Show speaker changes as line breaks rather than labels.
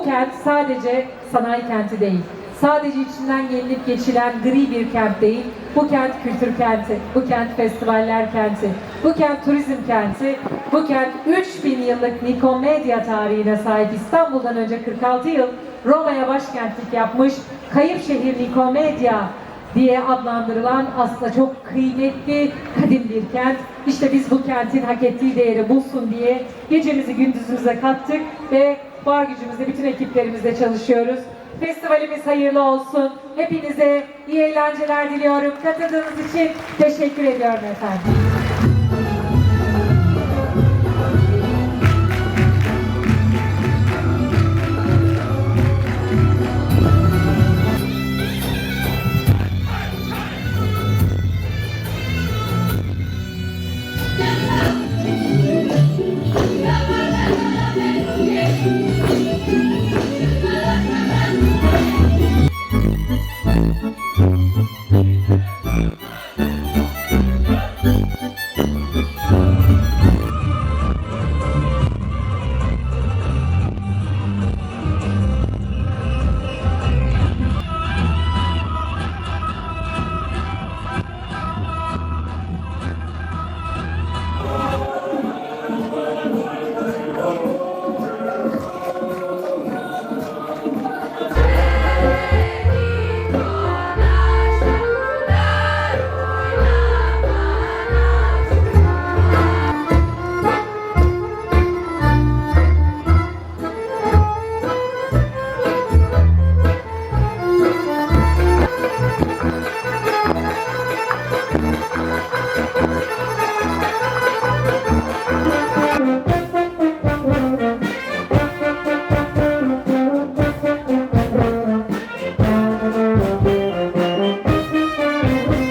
Bu kent sadece sanayi kenti değil. Sadece içinden gelinip geçilen gri bir kent değil. Bu kent kültür kenti, bu kent festivaller kenti, bu kent turizm kenti, bu kent 3000 yıllık Nikomedia tarihine sahip İstanbul'dan önce 46 yıl Roma'ya başkentlik yapmış kayıp şehir Nikomedia diye adlandırılan aslında çok kıymetli kadim bir kent. İşte biz bu kentin hak ettiği değeri bulsun diye gecemizi gündüzümüze kattık ve var gücümüzle bütün ekiplerimizle çalışıyoruz. Festivalimiz hayırlı olsun. Hepinize iyi eğlenceler diliyorum. Katıldığınız için teşekkür ediyorum efendim. Thank you.